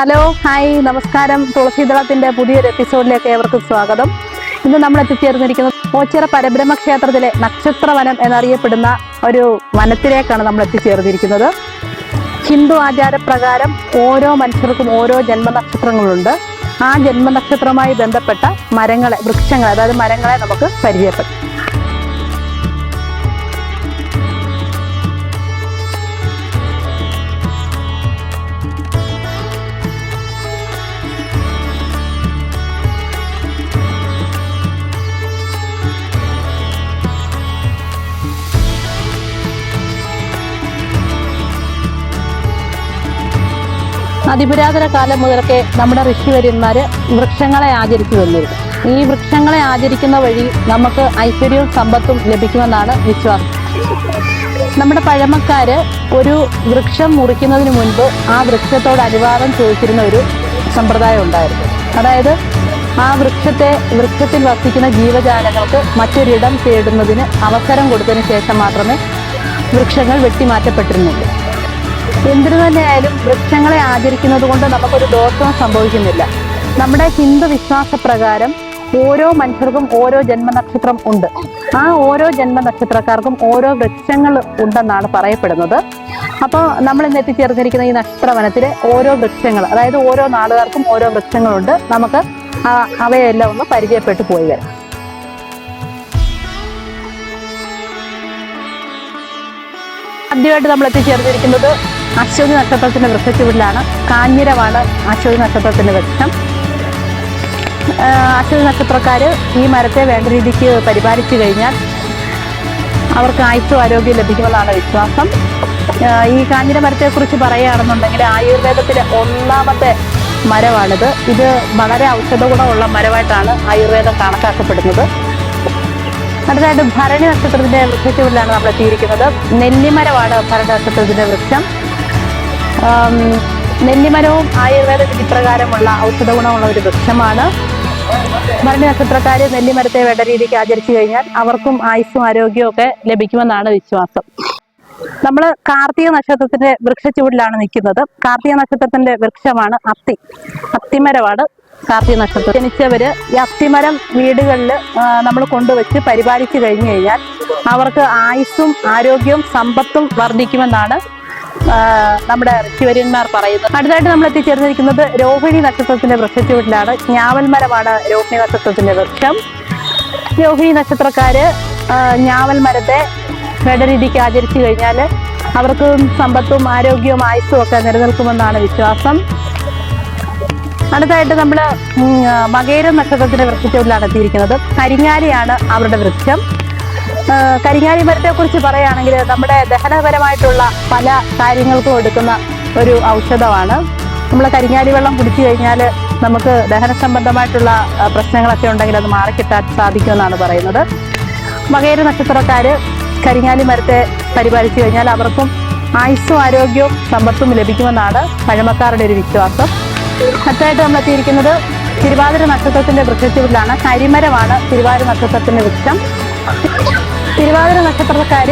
Hello hi നമസ്കാരം. തുളസീദളത്തിന്റെ പുതിയൊരു എപ്പിസോഡിലേക്ക് ഏവർക്കും സ്വാഗതം. ഇന്ന് നമ്മൾ എത്തിച്ചേർന്നിരിക്കുന്നത് ഓച്ചിറ പരബ്രഹ്മ ക്ഷേത്രത്തിലെ നക്ഷത്രവനം എന്നറിയപ്പെടുന്ന ഒരു വനത്തിലേക്കാണ് നമ്മൾ എത്തിച്ചേർന്നിരിക്കുന്നത് ഹിന്ദു ആചാരപ്രകാരം ഓരോ മനുഷ്യർക്കും ഓരോ ജന്മനക്ഷത്രങ്ങളുണ്ട്. ആ ജന്മനക്ഷത്രവുമായി ബന്ധപ്പെട്ട മരങ്ങളെ വൃക്ഷങ്ങളെ അതായത് മരങ്ങളെ നമുക്ക് പരിചയപ്പെടാം അതിപുരാതന കാലം മുതലൊക്കെ നമ്മുടെ ഋഷിവര്യന്മാര് വൃക്ഷങ്ങളെ ആചരിച്ചു വന്നിരുന്നു. ഈ വൃക്ഷങ്ങളെ ആചരിക്കുന്ന വഴി നമുക്ക് ഐശ്വര്യവും സമ്പത്തും ലഭിക്കുമെന്നാണ് വിശ്വാസം. നമ്മുടെ പഴമക്കാര് ഒരു വൃക്ഷം മുറിക്കുന്നതിന് മുൻപ് ആ വൃക്ഷത്തോട് അനുവാദം ചോദിച്ചിരുന്ന ഒരു സമ്പ്രദായം ഉണ്ടായിരുന്നു. അതായത് ആ വൃക്ഷത്തെ വൃക്ഷത്തിൽ വസിക്കുന്ന ജീവജാലങ്ങൾക്ക് മറ്റൊരിടം തേടുന്നതിന് അവസരം കൊടുത്തതിന് ശേഷം മാത്രമേ വൃക്ഷങ്ങൾ വെട്ടിമാറ്റപ്പെട്ടിരുന്നുള്ളൂ. എന്തിനു തന്നെയായാലും വൃക്ഷങ്ങളെ ആചരിക്കുന്നത് കൊണ്ട് നമുക്കൊരു ദോഷവും സംഭവിക്കുന്നില്ല. നമ്മുടെ ഹിന്ദു വിശ്വാസ പ്രകാരം ഓരോ മനുഷ്യർക്കും ഓരോ ജന്മനക്ഷത്രം ഉണ്ട്. ആ ഓരോ ജന്മനക്ഷത്രക്കാർക്കും ഓരോ വൃക്ഷങ്ങൾ ഉണ്ടെന്നാണ് പറയപ്പെടുന്നത്. അപ്പോൾ നമ്മൾ ഇന്ന് എത്തിച്ചേർന്നിരിക്കുന്ന ഈ നക്ഷത്രവനത്തിലെ ഓരോ വൃക്ഷങ്ങൾ അതായത് ഓരോ നാളുകാർക്കും ഓരോ വൃക്ഷങ്ങളുണ്ട്. നമുക്ക് അവയെല്ലാം ഒന്ന് പരിചയപ്പെട്ടു പോയി വരാം. ആദ്യമായിട്ട് നമ്മൾ എത്തിച്ചേർന്നിരിക്കുന്നത് അശ്വതി നക്ഷത്രത്തിന്റെ വൃക്ഷച്ചുവടിലാണ് കാഞ്ഞിരമാണ് അശ്വതി നക്ഷത്രത്തിന്റെ വൃക്ഷം. അശ്വതി നക്ഷത്രക്കാർ ഈ മരത്തെ വേണ്ട രീതിക്ക് പരിപാലിച്ചു കഴിഞ്ഞാൽ അവർക്ക് ആയുസ്സും ആരോഗ്യം ലഭിക്കുമെന്നാണ് വിശ്വാസം. ഈ കാഞ്ഞിര മരത്തെക്കുറിച്ച് പറയുകയാണെന്നുണ്ടെങ്കിൽ ആയുർവേദത്തിലെ ഒന്നാമത്തെ മരമാണിത്. ഇത് വളരെ ഔഷധ ഗുണമുള്ള മരമായിട്ടാണ് ആയുർവേദം കണക്കാക്കപ്പെടുന്നത്. അടുത്തതായിട്ട് ഭരണി നക്ഷത്രത്തിന്റെ വൃക്ഷച്ചുവടിലാണ് നമ്മൾ എത്തിയിരിക്കുന്നത്. നെല്ലിമരമാണ് ഭരണി നക്ഷത്രത്തിന്റെ വൃക്ഷം. നെല്ലിമരവും ആയുർവേദ വിധിപ്രകാരമുള്ള ഔഷധ ഗുണമുള്ള ഒരു വൃക്ഷമാണ്. ഭരണി നക്ഷത്രക്കാർ നെല്ലിമരത്തെ വേണ്ട രീതിക്ക് ആചരിച്ചു കഴിഞ്ഞാൽ അവർക്കും ആയുസ്സും ആരോഗ്യവും ഒക്കെ ലഭിക്കുമെന്നാണ് വിശ്വാസം. നമ്മൾ കാർത്തിക നക്ഷത്രത്തിന്റെ വൃക്ഷച്ചുവടിലാണ് നിൽക്കുന്നത്. കാർത്തിക നക്ഷത്രത്തിന്റെ വൃക്ഷമാണ് അത്തി. അത്തിമരമാണ് കാർത്തിക നക്ഷത്രം. ജനിച്ചവര് ഈ അത്തിമരം വീടുകളിൽ നമ്മൾ കൊണ്ടുവച്ച് പരിപാലിച്ചു കഴിഞ്ഞു കഴിഞ്ഞാൽ അവർക്ക് ആയുസ്സും ആരോഗ്യവും സമ്പത്തും വർദ്ധിക്കുമെന്നാണ് നമ്മുടെ ഋഷിവര്യന്മാർ പറയുന്നത് അടുത്തായിട്ട് നമ്മൾ എത്തിച്ചേർന്നിരിക്കുന്നത് രോഹിണി നക്ഷത്രത്തിന്റെ വൃക്ഷച്ചുവട്ടിലാണ് ഞാവൽ മരമാണ് രോഹിണി നക്ഷത്രത്തിന്റെ വൃക്ഷം. രോഹിണി നക്ഷത്രക്കാര് ആ, ഞാവൽ മരത്തെ വേണ്ട രീതിക്ക് ആചരിച്ചു കഴിഞ്ഞാൽ അവർക്ക് സമ്പത്തും ആരോഗ്യവും ആയുസ്സും ഒക്കെ നിലനിൽക്കുമെന്നാണ് വിശ്വാസം. അടുത്തായിട്ട് നമ്മൾ മകേരം നക്ഷത്രത്തിന്റെ വൃക്ഷച്ചുവട്ടിലാണ് എത്തിയിരിക്കുന്നത്. കരിങ്ങാലിയാണ് അവരുടെ വൃക്ഷം. കരിങ്ങാലി മരത്തെ കുറിച്ച് പറയുകയാണെങ്കിൽ നമ്മുടെ ദഹനപരമായിട്ടുള്ള പല കാര്യങ്ങൾക്കും എടുക്കുന്ന ഒരു ഔഷധമാണ്. നമ്മൾ കരിങ്ങാലി വെള്ളം കുടിച്ചു കഴിഞ്ഞാൽ നമുക്ക് ദഹന സംബന്ധമായിട്ടുള്ള പ്രശ്നങ്ങളൊക്കെ ഉണ്ടെങ്കിൽ അത് മാറിക്കിട്ടാൻ സാധിക്കുമെന്നാണ് പറയുന്നത്. മകേര നക്ഷത്രക്കാർ കരിങ്ങാലി മരത്തെ പരിപാലിച്ചു കഴിഞ്ഞാൽ അവർക്കും ആയുസ്സും ആരോഗ്യവും സമ്പത്തും ലഭിക്കുമെന്നാണ് പഴമക്കാരുടെ ഒരു വിശ്വാസം. അടുത്തായിട്ട് നമ്മൾ എത്തിയിരിക്കുന്നത് തിരുവാതിര നക്ഷത്രത്തിന്റെ വൃക്ഷത്തിലാണ്. കരിമരമാണ് തിരുവാതിര നക്ഷത്രത്തിന്റെ വൃക്ഷം. തിരുവാതിര നക്ഷത്രക്കാർ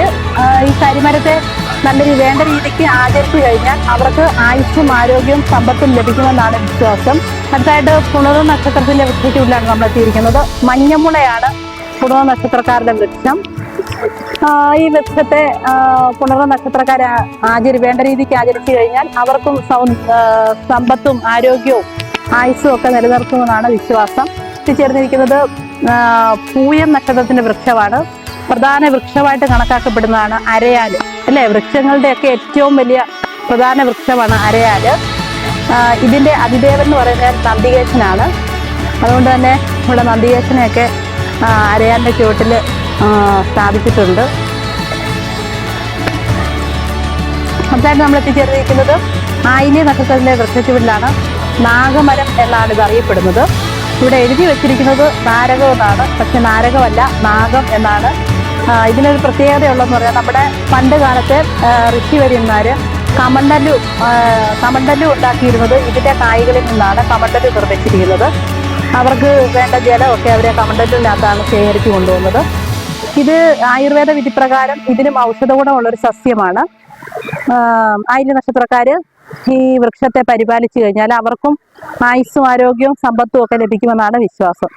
ഈ കരിമരത്തെ നല്ല വേണ്ട രീതിക്ക് ആചരിച്ചു കഴിഞ്ഞാൽ അവർക്ക് ആയുസ്സും ആരോഗ്യവും സമ്പത്തും ലഭിക്കുമെന്നാണ് വിശ്വാസം. അടുത്തായിട്ട് പുണർ നക്ഷത്രത്തിന്റെ വൃക്ഷത്തിലാണ് നമ്മൾ എത്തിയിരിക്കുന്നത്. മഞ്ഞമുളയാണ് പുണർ നക്ഷത്രക്കാരുടെ വൃക്ഷം. ഈ വൃക്ഷത്തെ പുണർ നക്ഷത്രക്കാരെ ആ- ആചരി വേണ്ട രീതിക്ക് ആചരിച്ചു കഴിഞ്ഞാൽ അവർക്കും സമ്പത്തും ആരോഗ്യവും ആയുസ്സും ഒക്കെ നിലനിർത്തുമെന്നാണ് വിശ്വാസം. എത്തിച്ചേർന്നിരിക്കുന്നത് പൂയം നക്ഷത്രത്തിന്റെ വൃക്ഷമാണ്. പ്രധാന വൃക്ഷമായിട്ട് കണക്കാക്കപ്പെടുന്നതാണ് അരയാൽ. അല്ലേ? വൃക്ഷങ്ങളുടെയൊക്കെ ഏറ്റവും വലിയ പ്രധാന വൃക്ഷമാണ് അരയാൽ. ഇതിന്റെ അതിദേവൻ എന്ന് പറയുന്നത് നന്ദികേശനാണ്. അതുകൊണ്ട് തന്നെ നമ്മുടെ നന്ദികേശനെയൊക്കെ അരയാലിന്റെ ചുവട്ടിൽ സ്ഥാപിച്ചിട്ടുണ്ട്. അടുത്തായിട്ട് നമ്മൾ എത്തിച്ചേർന്നിരിക്കുന്നത് ആയിലി നക്ഷത്രത്തിലെ വൃക്ഷച്ചുവടിലാണ്. നാഗമരം എന്നാണ് ഇത് അറിയപ്പെടുന്നത്. ഇവിടെ എഴുതി വെച്ചിരിക്കുന്നത് നാരകം എന്നാണ് പക്ഷെ നാരകമല്ല നാഗം എന്നാണ്. ഇതിനൊരു പ്രത്യേകതയുള്ളതെന്ന് പറയാം നമ്മുടെ പണ്ട് കാലത്തെ ഋഷിവര്യന്മാർ കമണ്ടല്ലു കമണ്ടലു കമണ്ടലു ഉണ്ടാക്കിയിരുന്നത് ഇതിന്റെ കായ്കളിൽ നിന്നാണ് കമണ്ടലു നിർമ്മിച്ചിരിക്കുന്നത്. അവർക്ക് വേണ്ട ജലമൊക്കെ അവരെ കമണ്ടലിനകത്താണ് ശേഖരിച്ചു കൊണ്ടുപോകുന്നത് ഇത് ആയുർവേദ വിധിപ്രകാരം ഇതിനും ഔഷധ ഗുണമുള്ളൊരു സസ്യമാണ് ആയിരം നക്ഷത്രക്കാർ ഈ വൃക്ഷത്തെ പരിപാലിച്ചു കഴിഞ്ഞാൽ അവർക്കും ആയുസ്സും ആരോഗ്യവും സമ്പത്തും ഒക്കെ ലഭിക്കുമെന്നാണ് വിശ്വാസം.